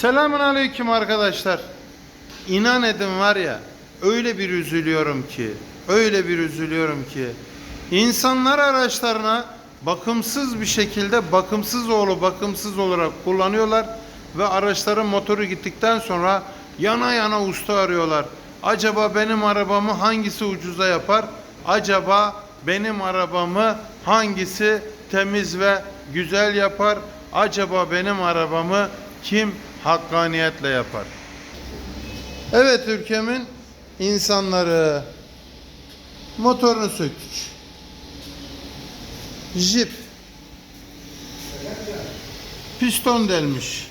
Selamun aleyküm arkadaşlar. İnan edin var ya öyle bir üzülüyorum ki öyle bir üzülüyorum ki insanlar araçlarına bakımsız bir şekilde bakımsız oğlu bakımsız olarak kullanıyorlar ve araçların motoru gittikten sonra yana yana usta arıyorlar. Acaba benim arabamı hangisi ucuza yapar? Acaba benim arabamı hangisi temiz ve güzel yapar? Acaba benim arabamı kim hakkaniyetle yapar? Evet ülkemin insanları motorunu söktük. Jip piston delmiş.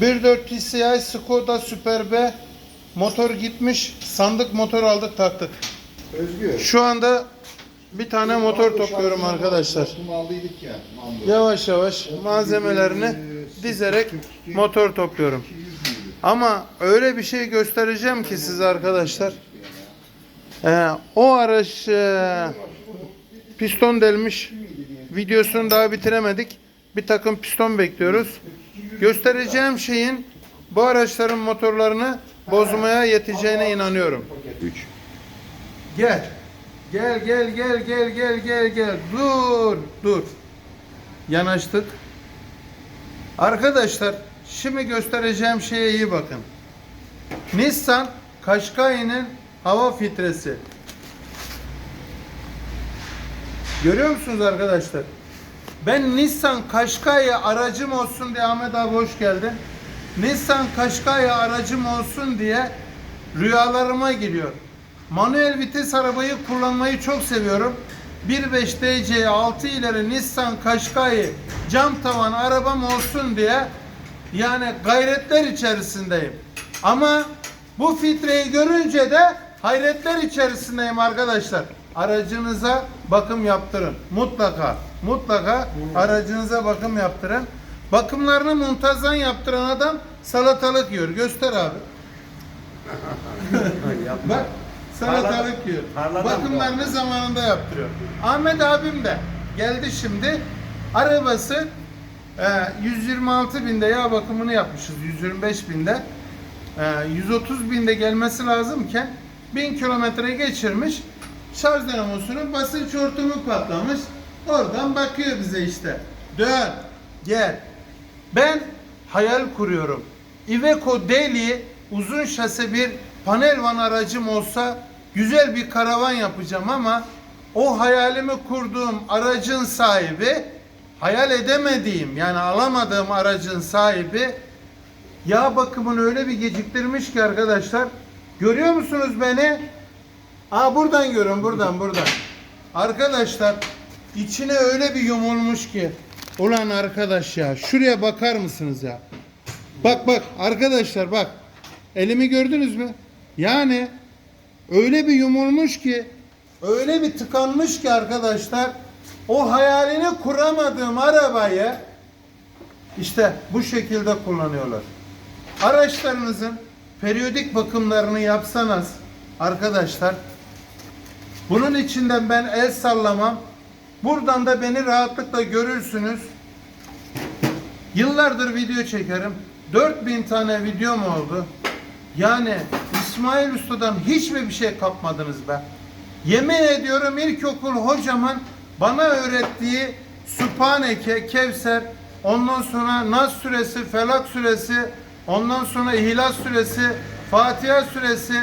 1.4 TCI Skoda Super B motor gitmiş. Sandık motor aldık taktık. Özgür. Şu anda bir tane motor topluyorum arkadaşlar. Yavaş yavaş malzemelerini dizerek motor topluyorum. Ama öyle bir şey göstereceğim ki size arkadaşlar. Ee, o araç e, piston delmiş. Videosunu daha bitiremedik. Bir takım piston bekliyoruz. Göstereceğim şeyin bu araçların motorlarını bozmaya yeteceğine inanıyorum. 3. Gel. Gel gel gel gel gel gel gel. Dur dur. Yanaştık. Arkadaşlar şimdi göstereceğim şeye iyi bakın. Nissan Qashqai'nin hava filtresi. Görüyor musunuz arkadaşlar? Ben Nissan Qashqai aracım olsun diye Ahmet abi hoş geldin. Nissan Qashqai aracım olsun diye rüyalarıma giriyor. Manuel vites arabayı kullanmayı çok seviyorum. 1.5 DC 6 ileri Nissan Qashqai cam tavan arabam olsun diye yani gayretler içerisindeyim. Ama bu filtreyi görünce de hayretler içerisindeyim arkadaşlar. Aracınıza bakım yaptırın. Mutlaka, mutlaka aracınıza bakım yaptırın. Bakımlarını muntazam yaptıran adam salatalık yiyor. Göster abi. Bak salatalık yiyor. Bakımlarını zamanında yaptırıyor. Ahmet abim de geldi şimdi. Arabası e, 126 binde yağ bakımını yapmışız. 125 binde. E, 130 binde gelmesi lazımken 1000 kilometre geçirmiş. Şarj dinamosunun basınç hortumu patlamış. Oradan bakıyor bize işte. Dön, gel. Ben hayal kuruyorum. Iveco Daily uzun şase bir panel van aracım olsa güzel bir karavan yapacağım ama o hayalimi kurduğum aracın sahibi hayal edemediğim yani alamadığım aracın sahibi yağ bakımını öyle bir geciktirmiş ki arkadaşlar görüyor musunuz beni? Aa buradan görün buradan buradan. Arkadaşlar içine öyle bir yumulmuş ki. Ulan arkadaş ya şuraya bakar mısınız ya? Bak bak arkadaşlar bak. Elimi gördünüz mü? Yani öyle bir yumulmuş ki öyle bir tıkanmış ki arkadaşlar o hayalini kuramadığım arabayı işte bu şekilde kullanıyorlar. Araçlarınızın periyodik bakımlarını yapsanız arkadaşlar bunun içinden ben el sallamam. Buradan da beni rahatlıkla görürsünüz. Yıllardır video çekerim. 4000 tane videom oldu. Yani İsmail Usta'dan hiç mi bir şey kapmadınız be? Yemin ediyorum ilkokul hocamın bana öğrettiği Sübhaneke, Kevser, ondan sonra Nas suresi, Felak suresi, ondan sonra İhlas suresi, Fatiha suresi,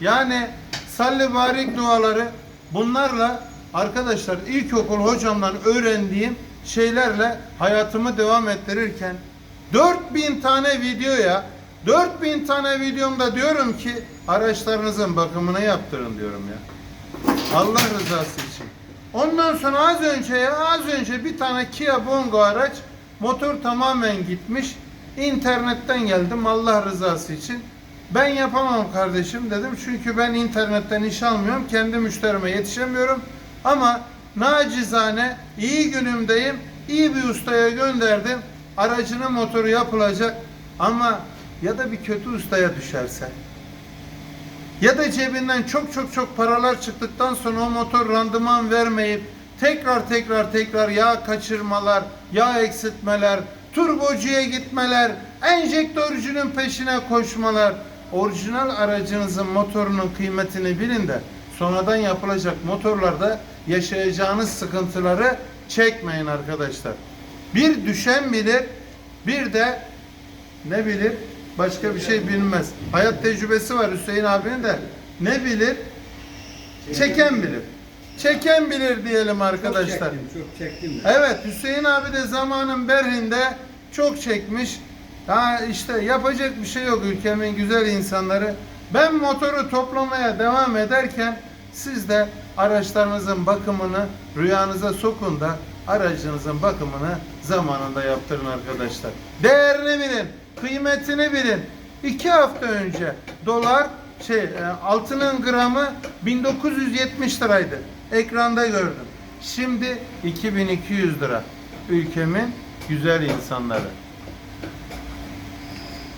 yani salli barik duaları bunlarla arkadaşlar ilkokul hocamdan öğrendiğim şeylerle hayatımı devam ettirirken 4000 tane videoya 4000 tane videomda diyorum ki araçlarınızın bakımını yaptırın diyorum ya. Allah rızası için. Ondan sonra az önce ya az önce bir tane Kia Bongo araç motor tamamen gitmiş. İnternetten geldim Allah rızası için. Ben yapamam kardeşim dedim. Çünkü ben internetten iş almıyorum. Kendi müşterime yetişemiyorum. Ama nacizane iyi günümdeyim. İyi bir ustaya gönderdim. Aracının motoru yapılacak. Ama ya da bir kötü ustaya düşerse ya da cebinden çok çok çok paralar çıktıktan sonra o motor randıman vermeyip tekrar tekrar tekrar yağ kaçırmalar, yağ eksiltmeler, turbocuya gitmeler, enjektörcünün peşine koşmalar. Orijinal aracınızın motorunun kıymetini bilin de sonradan yapılacak motorlarda yaşayacağınız sıkıntıları çekmeyin arkadaşlar. Bir düşen bilir, bir de ne bilir? Başka bir şey bilmez. Hayat tecrübesi var Hüseyin abinin de. Ne bilir? Çeken bilir. Çeken bilir diyelim arkadaşlar. Çok çektim, çok çektim. Evet Hüseyin abi de zamanın berhinde çok çekmiş. Ha işte yapacak bir şey yok ülkemin güzel insanları. Ben motoru toplamaya devam ederken siz de araçlarınızın bakımını rüyanıza sokun da aracınızın bakımını zamanında yaptırın arkadaşlar. Değerini bilin, kıymetini bilin. İki hafta önce dolar şey e, altının gramı 1970 liraydı. Ekranda gördüm. Şimdi 2200 lira. Ülkemin güzel insanları.